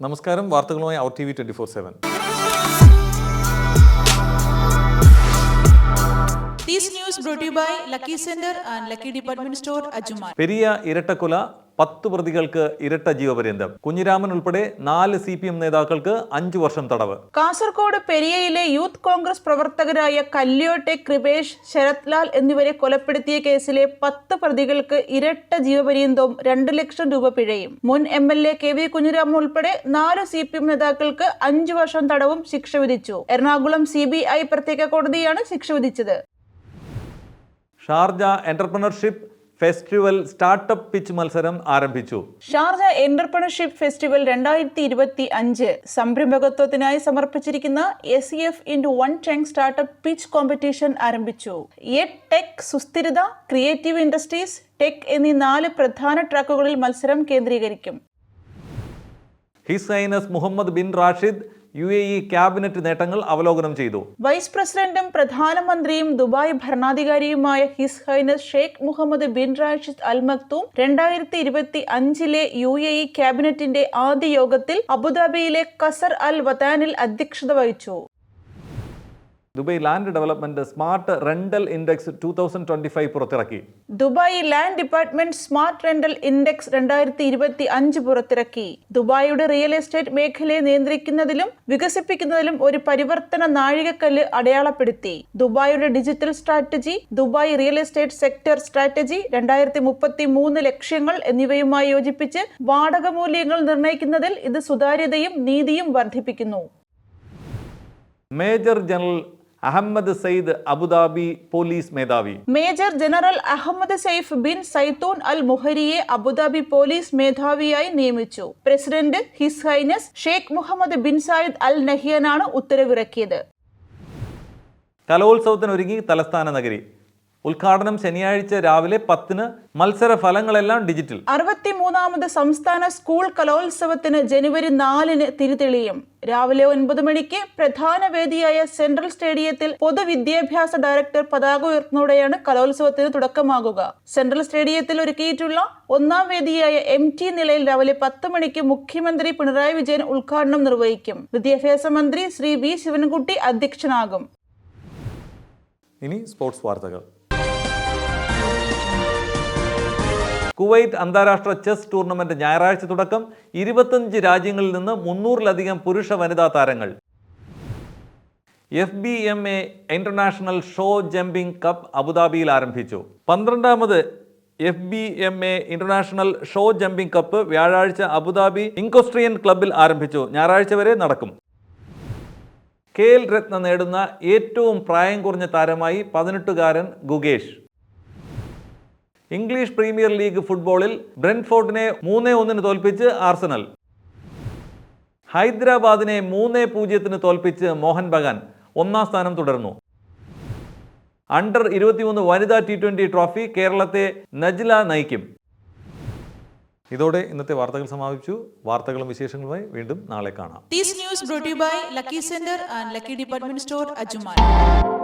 നമസ്കാരം വാർത്തകളുമായി our T V twenty four seven. Periya ഇരട്ടക്കൊല പത്ത് പ്രതികൾക്ക് ഇരട്ട ജീവപര്യന്തം. കുഞ്ഞിരാമൻ ഉൾപ്പെടെ നാല് സി പി എം നേതാക്കൾക്ക് അഞ്ചു വർഷം തടവ്. കാസർകോട് പെരിയയിലെ യൂത്ത് കോൺഗ്രസ് പ്രവർത്തകരായ കല്യോട്ടെ കൃപേഷ് ശരത് ലാൽ എന്നിവരെ കൊലപ്പെടുത്തിയ കേസിലെ പത്ത് പ്രതികൾക്ക് ഇരട്ട ജീവപര്യന്തവും രണ്ട് ലക്ഷം രൂപ പിഴയും. മുൻ M L A K V Kunhiraman ഉൾപ്പെടെ നാല് സി പി എം നേതാക്കൾക്ക് അഞ്ചു വർഷം തടവും ശിക്ഷ വിധിച്ചു. എറണാകുളം സി ബി ഐ പ്രത്യേക കോടതിയാണ് ശിക്ഷ വിധിച്ചത്. Sharjah entrepreneurship festival startup pitch മത്സരം ആരംഭിച്ചു. ഷാർജ എന്റർപ്രണർഷിപ്പ് ഫെസ്റ്റിവൽ രണ്ടായിരത്തി ഇരുപത്തി അഞ്ച് സംരംഭകത്വത്തിനായി സമർപ്പിച്ചിരിക്കുന്ന എസ് സി എഫ് ഇൻഡു വൺ ടെങ് സ്റ്റാർട്ടപ്പ് പിച്ച് കോമ്പറ്റീഷൻ ആരംഭിച്ചു. എ ടെക് സുസ്ഥിരത ക്രിയേറ്റീവ് ഇൻഡസ്ട്രീസ് ടെക് എന്നീ നാല് പ്രധാന ട്രാക്കുകളിൽ മത്സരം കേന്ദ്രീകരിക്കും. His highness Mohammed bin Rashid U A E cabinet നേട്ടങ്ങൾ അവലോകനം ചെയ്തു. വൈസ് പ്രസിഡന്റും പ്രധാനമന്ത്രിയും Dubai ഭരണാധികാരിയുമായ his highness Sheikh Mohammed bin Rashid Al Maktoum രണ്ടായിരത്തി ഇരുപത്തി അഞ്ചിലെ യു എ ഇ ക്യാബിനറ്റിന്റെ ആദ്യ യോഗത്തിൽ അബുദാബിയിലെ കസർ അൽ വതാനിൽ അധ്യക്ഷത വഹിച്ചു. Dubai land development smart rental index two thousand twenty five പുറത്തിറക്കി. Dubai land department smart rental index രണ്ടായിരത്തി ഇരുപത്തി അഞ്ച് പുറത്തിറക്കി. ദുബായിയുടെ റിയൽ എസ്റ്റേറ്റ് മേഖലയെ നിയന്ത്രിക്കുന്നതിലും വികസിപ്പിക്കുന്നതിലും ഒരു പരിവർത്തന നാഴികക്കല്ല് അടയാളപ്പെടുത്തി. ദുബായിയുടെ digital strategy Dubai real estate sector strategy രണ്ടായിരത്തി മുപ്പത്തി മൂന്ന് ലക്ഷ്യങ്ങൾ എന്നിവയുമായി യോജിപ്പിച്ച് വാടക മൂല്യങ്ങൾ നിർണയിക്കുന്നതിൽ ഇത് സുതാര്യതയും നീതിയും വർദ്ധിപ്പിക്കുന്നു. Major general Ahmed Sayed Abu Dhabi police മേധാവി. Major general Ahmed Saif bin Zaitoon Al മുഹരിയെ Abu Dhabi police മേധാവിയായി നിയമിച്ചു. President his highness Sheikh Mohammed bin Zayed Al നഹിയനാണ് ഉത്തരവിറക്കിയത്. കലോത്സവത്തിനൊരുങ്ങി തലസ്ഥാന നഗരി. ഉദ്ഘാടനം ശനിയാഴ്ച രാവിലെ പത്തിന് മത്സര ഫലങ്ങളെല്ലാം ഡിജിറ്റൽ. അറുപത്തിമൂന്നാമത് സംസ്ഥാന സ്കൂൾ കലോത്സവത്തിന് ജനുവരി നാലിന് തിരിതെളിയും. രാവിലെ ഒൻപത് മണിക്ക് പ്രധാന വേദിയായ സെൻട്രൽ സ്റ്റേഡിയത്തിൽ പൊതുവിദ്യാഭ്യാസ ഡയറക്ടർ പതാക ഉയർത്തുന്നതോടെയാണ് കലോത്സവത്തിന് തുടക്കമാകുക. സെൻട്രൽ സ്റ്റേഡിയത്തിൽ ഒരുക്കിയിട്ടുള്ള ഒന്നാം വേദിയായ എം ടി നിലയിൽ രാവിലെ പത്ത് മണിക്ക് മുഖ്യമന്ത്രി പിണറായി വിജയൻ ഉദ്ഘാടനം നിർവഹിക്കും. വിദ്യാഭ്യാസ മന്ത്രി ശ്രീ വി ശിവൻകുട്ടി അധ്യക്ഷനാകും. ഇനി സ്പോർട്സ് വാർത്തകൾ. കുവൈറ്റ് അന്താരാഷ്ട്ര ചെസ് ടൂർണമെന്റ് ഞായറാഴ്ച തുടക്കം. ഇരുപത്തഞ്ച് രാജ്യങ്ങളിൽ നിന്ന് മുന്നൂറിലധികം പുരുഷ വനിതാ താരങ്ങൾ. F B M A international show jumping cup അബുദാബിയിൽ ആരംഭിച്ചു. പന്ത്രണ്ടാമത് F B M A international show jumping cup വ്യാഴാഴ്ച അബുദാബി ഇൻകോസ്ട്രിയൻ ക്ലബിൽ ആരംഭിച്ചു. ഞായറാഴ്ച വരെ നടക്കും. ഖേൽ രത്ന നേടുന്ന ഏറ്റവും പ്രായം കുറഞ്ഞ താരമായി പതിനെട്ടുകാരൻ ഗുഗേഷ് ഇംഗ്ലീഷ് പ്രീമിയർ ലീഗ് ഫുട്ബോളിൽ ബ്രെൻഫോർഡിനെ മൂന്നേ ഒന്നിന് തോൽപ്പിച്ച് ആർസണൽ. ഹൈദരാബാദിനെ മൂന്നേ പൂജ്യത്തിന് തോൽപ്പിച്ച് മോഹൻ ബഗാൻ ഒന്നാം സ്ഥാനം തുടർന്നു. അണ്ടർ ഇരുപത്തിമൂന്ന് വനിതാ ടി ട്വന്റി ട്രോഫി കേരളത്തെ നജ്ല നയിക്കും. ഇതോടെ ഇന്നത്തെ വാർത്തകൾ സമാപിച്ചു. വാർത്തകളും വിശേഷങ്ങളുമായി വീണ്ടും നാളെ കാണാം. By Lucky Center and Lucky Department Store, Ajuman.